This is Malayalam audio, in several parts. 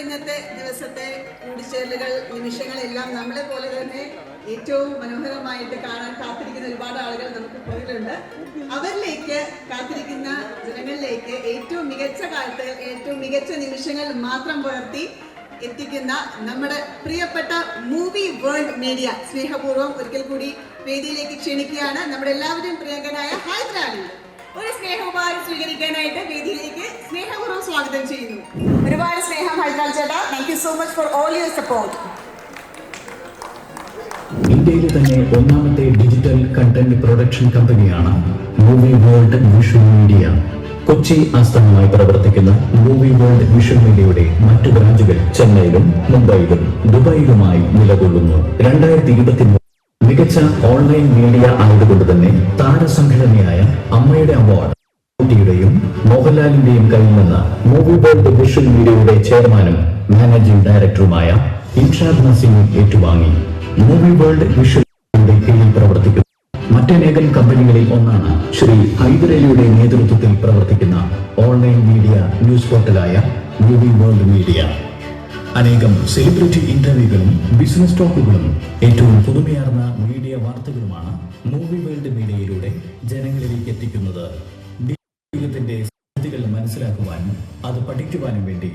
ഇന്നത്തെ ദിവസത്തെ കൂടിച്ചേരലുകൾ നിമിഷങ്ങളെല്ലാം നമ്മളെ പോലെ തന്നെ ഏറ്റവും മനോഹരമായിട്ട് കാണാൻ കാത്തിരിക്കുന്ന ഒരുപാട് ആളുകൾ നമുക്ക് പുറകിലുണ്ട് അവരിലേക്ക് കാത്തിരിക്കുന്ന ജനങ്ങളിലേക്ക് ഏറ്റവും മികച്ച കാലത്ത് ഏറ്റവും മികച്ച നിമിഷങ്ങൾ മാത്രം പുലർത്തി എത്തിക്കുന്ന നമ്മുടെ പ്രിയപ്പെട്ട മൂവി വേൾഡ് മീഡിയ സ്നേഹപൂർവം ഒരിക്കൽ കൂടി വേദിയിലേക്ക് ക്ഷണിക്കുകയാണ് നമ്മുടെ എല്ലാവരും പ്രിയങ്കനായ ഹൈദരാലി. ഒരു സ്നേഹോപഹാരം സ്വീകരിക്കാനായിട്ട് വേദിയിലേക്ക് സ്നേഹപൂർവം സ്വാഗതം ചെയ്യുന്നു. ഒരുപാട് സ്നേഹം സോ മച്ച് ഫോർ സപ്പോർട്ട് ഇന്ത്യയിലെ തന്നെ ഒന്നാമത്തെ ഡിജിറ്റൽ കണ്ടന്റ് പ്രൊഡക്ഷൻ കമ്പനിയാണ് movie world visual media Kochi ആസ്ഥാനമായി പ്രവർത്തിക്കുന്ന മൂവി വേൾഡ് വിഷ്വൽ മീഡിയയുടെ മറ്റു ബ്രാഞ്ചുകൾ ചെന്നൈയിലും മുംബൈയിലും ദുബായിലുമായി നിലകൊള്ളുന്നു. രണ്ടായിരത്തി ഇരുപത്തി മികച്ച ഓൺലൈൻ മീഡിയ ആയതുകൊണ്ട് തന്നെ താരസംഘടനയായ അമ്മയുടെ അവാർഡ് മോഹൻലാലിന്റെയും കയ്യിൽ നിന്ന് മൂവി വേൾഡ് വിഷ്വൽ മീഡിയയുടെ ചെയർമാനും മാനേജിംഗ് ഡയറക്ടറുമായ ഇൻഷാദ് നസീം ഏറ്റുവാങ്ങി. മൂവി വേൾഡ് മീഡിയയുടെ കീഴിൽ പ്രവർത്തിക്കുന്ന മറ്റനേകം കമ്പനികളിൽ ഒന്നാണ് ശ്രീ ഹൈദരലിയുടെ നേതൃത്വത്തിൽ പ്രവർത്തിക്കുന്ന ഓൺലൈൻ മീഡിയ ന്യൂസ് പോർട്ടലായ മൂവി വേൾഡ് മീഡിയ അനേകം സെലിബ്രിറ്റി ഇന്റർവ്യൂകളും ബിസിനസ് ടോക്കുകളും ഏറ്റവും പുതുമയാർന്ന മീഡിയ വാർത്തകളുമാണ് മൂവി വേൾഡ് മീഡിയയിലൂടെ ജനങ്ങളിലേക്ക് എത്തിക്കുന്നത്. മനസ്സിലാക്കുവാനും അത് പഠിക്കുവാനും വേണ്ടി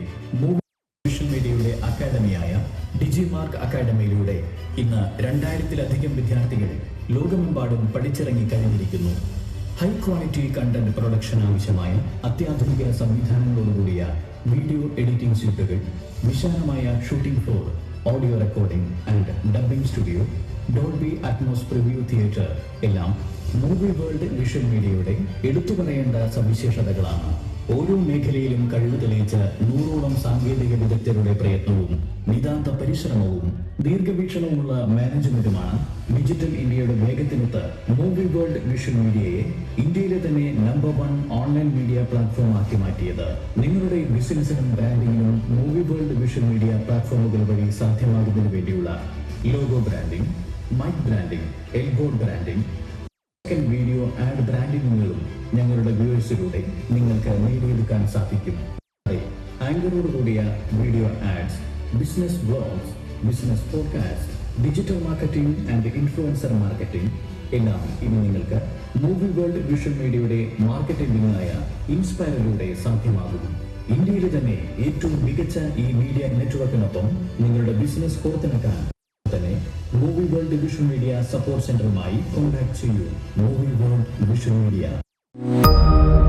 സോഷ്യൽ മീഡിയയുടെ അക്കാദമിയായ ഡിജിമാർക്ക് അക്കാദമിയിലൂടെ ഇന്ന് രണ്ടായിരത്തിലധികം വിദ്യാർത്ഥികൾ ലോകമെമ്പാടും പഠിച്ചിറങ്ങി കഴിഞ്ഞിരിക്കുന്നു. ഹൈ ക്വാളിറ്റി കണ്ടന്റ് പ്രൊഡക്ഷൻ ആവശ്യമായ അത്യാധുനിക സംവിധാനങ്ങളോടുകൂടിയ വീഡിയോ എഡിറ്റിംഗ് സ്യൂട്ടുകൾ വിശാലമായ shooting floor audio recording and dubbing studio Dolby Atmos preview theatre എല്ലാം മൂവി വേൾഡ് വിഷൻ മീഡിയയുടെ എടുത്തു പറയേണ്ട സവിശേഷതകളാണ്. ഓരോ മേഖലയിലും കഴിവ് തെളിയിച്ച നൂറോളം സാങ്കേതിക വിദഗ്ധരുടെ പ്രയത്നവും നിതാന്ത പരിശ്രമവും ദീർഘവീക്ഷണവുമുള്ള മാനേജ്മെന്റുമാണ് ഡിജിറ്റൽ ഇന്ത്യയുടെ വേഗത്തിനൊത്ത് മൂവി വേൾഡ് വിഷൻ മീഡിയയെ ഇന്ത്യയിലെ തന്നെ number one online media platform ആക്കി മാറ്റിയത്. നിങ്ങളുടെ ബിസിനസിനും ബ്രാൻഡിങ്ങിനും മൂവി വേൾഡ് വിഷൻ മീഡിയ പ്ലാറ്റ്ഫോമുകൾ വഴി സാധ്യമാകുന്നതിന് വേണ്ടിയുള്ള logo branding mike branding L board branding video ad ബ്രാൻഡിംഗുകളും ഞങ്ങളുടെ വ്യൂവേഴ്സിലൂടെ നിങ്ങൾക്ക് നേടിയെടുക്കാൻ സാധിക്കും. ആങ്കറോട് കൂടിയ video ads business blogs business podcast digital marketing and influencer marketing എല്ലാം ഇനി നിങ്ങൾക്ക് മൂവി വേൾഡ് വിഷ്വൽ മീഡിയയുടെ മാർക്കറ്റിംഗായ ഇൻസ്പയറിലൂടെ സാധ്യമാകും ഇന്ത്യയിലെ തന്നെ ഏറ്റവും മികച്ച ഈ മീഡിയ നെറ്റ്വർക്കിനൊപ്പം നിങ്ങളുടെ ബിസിനസ് കോർത്തിണക്കാൻ തന്നെ movie world visual media support സെന്ററുമായി contact ചെയ്യൂ. Movie world visual media. you